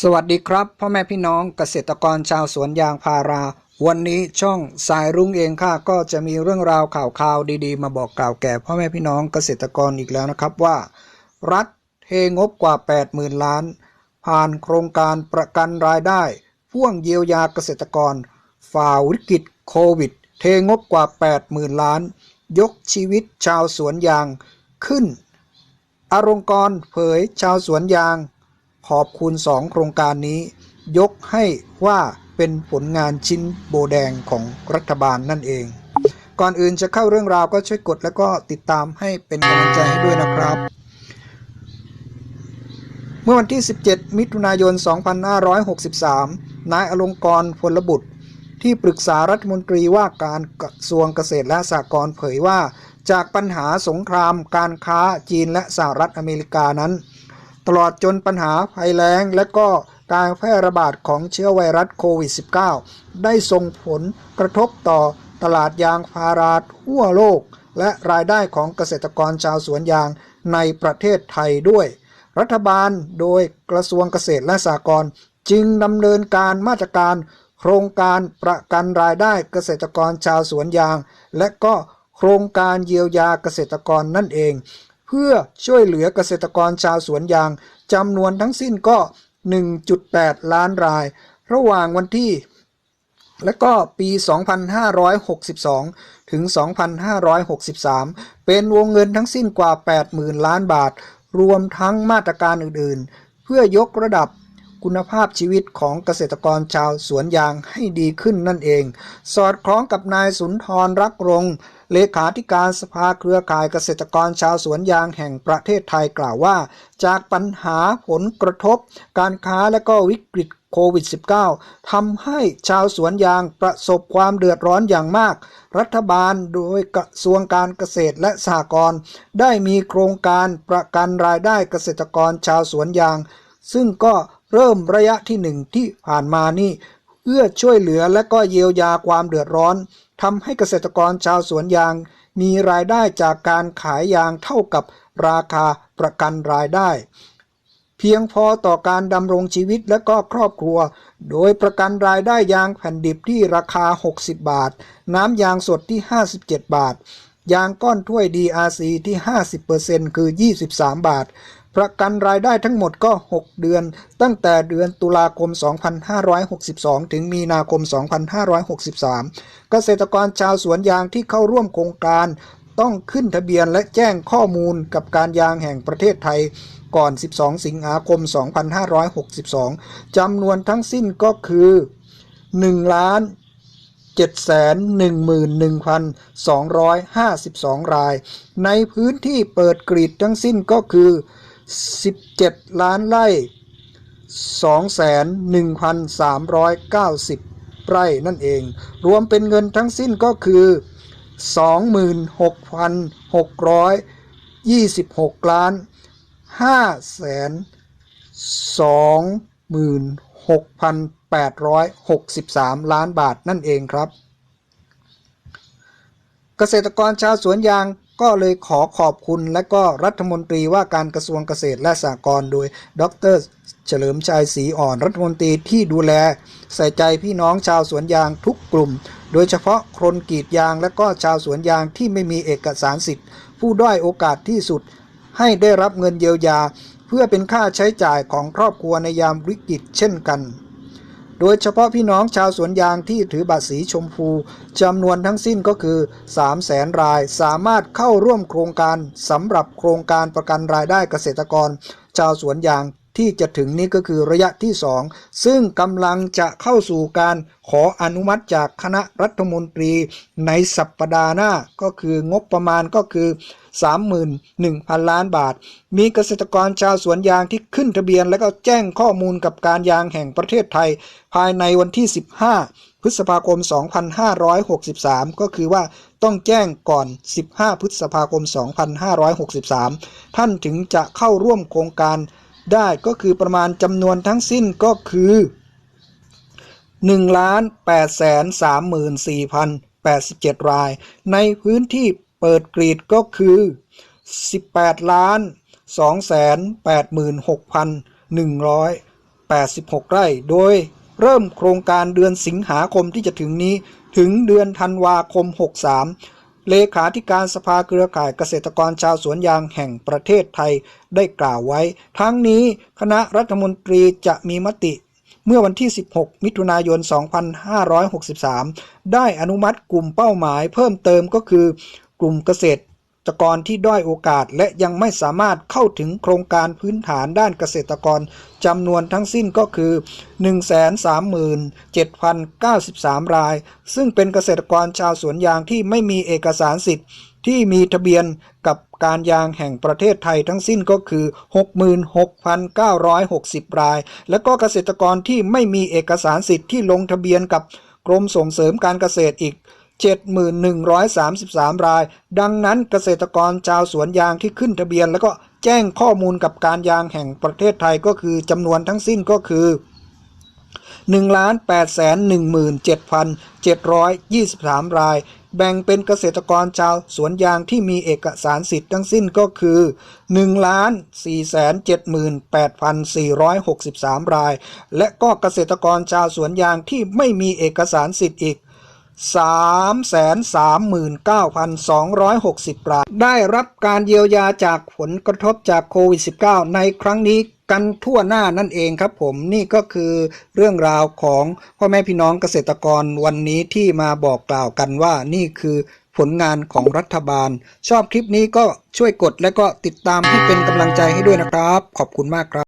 สวัสดีครับ พ่อแม่พี่น้องเกษตรกรชาวสวนยางพารา วันนี้ช่องสายรุ้งเองค่ะก็จะมีเรื่องราวข่าวข่าวดีๆ มาบอกกล่าวแก่พ่อแม่พี่น้องเกษตรกรอีกแล้วนะครับว่า รัฐเทงบกว่า 80,000 ล้าน ผ่านโครงการประกันรายได้ พ่วงเยียวยาเกษตรกร ฝ่าวิกฤตโควิด เทงบกว่า 80,000 ล้าน ยกชีวิตชาวสวนยางขึ้น อรงกรเผยชาวสวนยาง ขอบคุณสองโครงการนี้ ยกให้ว่าเป็นผลงานชิ้นโบแดงของรัฐบาลนั่นเอง ก่อนอื่นจะเข้าเรื่องราวก็ช่วยกดแล้วก็ติดตามให้เป็นกำลังใจให้ด้วยนะครับ เมื่อวันที่ 17 มิถุนายน 2563 นายอลงกรณ์พลบุตร ที่ปรึกษารัฐมนตรีว่าการกระทรวงเกษตรและสหกรณ์เผยว่า จากปัญหาสงครามการค้าจีนและสหรัฐอเมริกานั้น ตลอดจนปัญหาภัยแล้งและก็การแพร่ระบาดของเชื้อไวรัสโควิด -19 ได้ส่งผลกระทบต่อตลาดยางพาราทั่วโลก และรายได้ของเกษตรกรชาวสวนยางในประเทศไทยด้วย รัฐบาลโดยกระทรวงเกษตรและสหกรณ์จึงดำเนินการมาตรการ โครงการประกันรายได้เกษตรกรชาวสวนยาง และก็โครงการเยียวยาเกษตรกรนั่นเอง เพื่อช่วยเหลือเกษตรกรชาวสวนยางจำนวนทั้งสิ้นก็ 1.8 ล้านราย ระหว่างวันที่ และก็ปี 2562 ถึง 2563 เป็นวงเงินทั้งสิ้นกว่า 80,000 ล้านบาท รวมทั้งมาตรการอื่นๆ เพื่อยกระดับคุณภาพชีวิตของเกษตรกรชาวสวนยางให้ดีขึ้นนั่นเอง สอดคล้องกับนายสุนทรรักรง เลขาธิการสภาเครือข่ายเกษตรกรชาวสวนยางแห่งประเทศไทยกล่าวว่า จากปัญหาผลกระทบ การค้าและก็วิกฤตโควิด -19 ทำให้ชาวสวนยางประสบความเดือดร้อนอย่างมาก รัฐบาลโดยกระทรวงการเกษตรและสหกรณ์ได้มีโครงการประกันรายได้เกษตรกรชาวสวนยาง ซึ่งก็เริ่มระยะที่หนึ่งที่ผ่านมานี่ เพื่อช่วยเหลือและก็เยียวยาความเดือดร้อน ทำให้เกษตรกรชาวสวนยาง มีรายได้จากการขายยางเท่ากับราคาประกันรายได้ เพียงพอต่อการดำรงชีวิตและก็ครอบครัว โดยประกันรายได้ยางแผ่นดิบที่ราคา 60 บาท น้ำยางสดที่ 57 บาทยางก้อนถ้วย DRC ที่ 50%คือ 23 บาท ประกันรายได้ทั้งหมดก็ 6 เดือน ตั้งแต่เดือนตุลาคม 2562 ถึงมีนาคม 2563 เกษตรกรชาวสวนยางที่เข้าร่วมโครงการต้องขึ้นทะเบียนและแจ้งข้อมูลกับการยางแห่งประเทศไทยก่อน 12 สิงหาคม 2562 จำนวนทั้งสิ้นก็คือ1ล้าน711,252 ราย ในพื้นที่เปิดกรีดทั้งสิ้นก็คือ 17 ล้านไร่ 2,1,390 ไร่นั่นเอง รวมเป็นเงินทั้งสิ้นก็คือ 26,626 ล้าน 5 แสน 26,863 ล้านบาทนั่นเองครับ เกษตรกรชาวสวนยาง ก็เลยขอขอบคุณและก็รัฐมนตรีว่าการกระทรวงเกษตรและสหกรณ์โดย ดร เฉลิมชัยศรีอ่อนรัฐมนตรีที่ดูแล ใส่ใจพี่น้องชาวสวนยางทุกกลุ่ม โดยเฉพาะคนกรีดยางและก็ชาวสวนยางที่ไม่มีเอกสารสิทธิ์ ผู้ด้อยโอกาสที่สุด ให้ได้รับเงินเยียวยา เพื่อเป็นค่าใช้จ่ายของครอบครัวในยามวิกฤตเช่นกัน โดยเฉพาะพี่น้องชาวสวนยางที่ถือบัตรสีชมพูจำนวนทั้งสิ้นก็คือ 3 0 0แสนรายสามารถเข้าร่วมโครงการสำหรับโครงการประกันรายได้เกษตรกร ชาวสวนยาง ที่จะถึงนี้ก็คือระยะที่ 2 ซึ่งกำลังจะเข้าสู่การขออนุมัติจากคณะรัฐมนตรีในสัปปดาห์หน้าก็คืองบประมาณก็คือ 31,000 ล้านบาท มีเกษตรกรชาวสวนยางที่ขึ้นทะเบียน และก็แจ้งข้อมูลกับการยางแห่งประเทศไทย ภายในวันที่ 15 พฤษภาคม 2563 ก็คือว่าต้องแจ้งก่อน 15 พฤษภาคม 2563 ท่านถึงจะเข้าร่วมโครงการ ได้ก็คือประมาณจำนวนทั้งสิ้นก็คือ1ล้าน8แสน34,087 ราย ในพื้นที่เปิดกรีดก็คือ 18 ล้าน2แสน86,100 86 ไร่ โดยเริ่มโครงการเดือนสิงหาคมที่จะถึงนี้ถึงเดือนธันวาคม 63 เลขาธิการสภาเครือข่ายเกษตรกรชาวสวนยางแห่งประเทศไทยได้กล่าวไว้ ทั้งนี้คณะรัฐมนตรีจะมีมติเมื่อวันที่ 16 มิถุนายน 2563 ได้อนุมัติกลุ่มเป้าหมายเพิ่มเติมก็คือ กลุ่มเกษตร กรที่ด้อยโอกาสและยังไม่สามารถเข้าถึงโครงการพื้นฐานด้านเกษตรกรจำนวนทั้งสิ้นก็คือ 137,093 ราย ซึ่งเป็นเกษตรกรชาวสวนยางที่ไม่มีเอกสารสิทธิ์ที่มีทะเบียนกับการยางแห่งประเทศไทยทั้งสิ้นก็คือ 66,960 ราย และก็เกษตรกรที่ไม่มีเอกสารสิทธิ์ที่ลงทะเบียนกับกรมส่งเสริมการเกษตรอีก 7,133 ราย ดังนั้นเกษตรกรชาวสวนยางที่ขึ้นทะเบียน แล้วก็แจ้งข้อมูลกับการยางแห่งประเทศไทยก็คือจำนวนทั้งสิ้นก็คือ1,817,723 ราย แบ่งเป็นเกษตรกรชาวสวนยางที่มีเอกสารสิทธิ์ทั้งสิ้นก็คือ1,478,463 ราย และก็เกษตรกรชาวสวนยางที่ไม่มีเอกสารสิทธิ์อีก 339,260 ราย ได้รับการเยียวยาจากผลกระทบจากโควิด -19 ในครั้งนี้กันทั่วหน้านั่นเองครับผมนี่ก็คือเรื่องราวของพ่อแม่พี่น้องเกษตรกรวันนี้ที่มาบอกกล่าวกันว่านี่คือผลงานของรัฐบาล ชอบคลิปนี้ก็ช่วยกดและก็ติดตามให้เป็นกำลังใจให้ด้วยนะครับ ขอบคุณมากครับ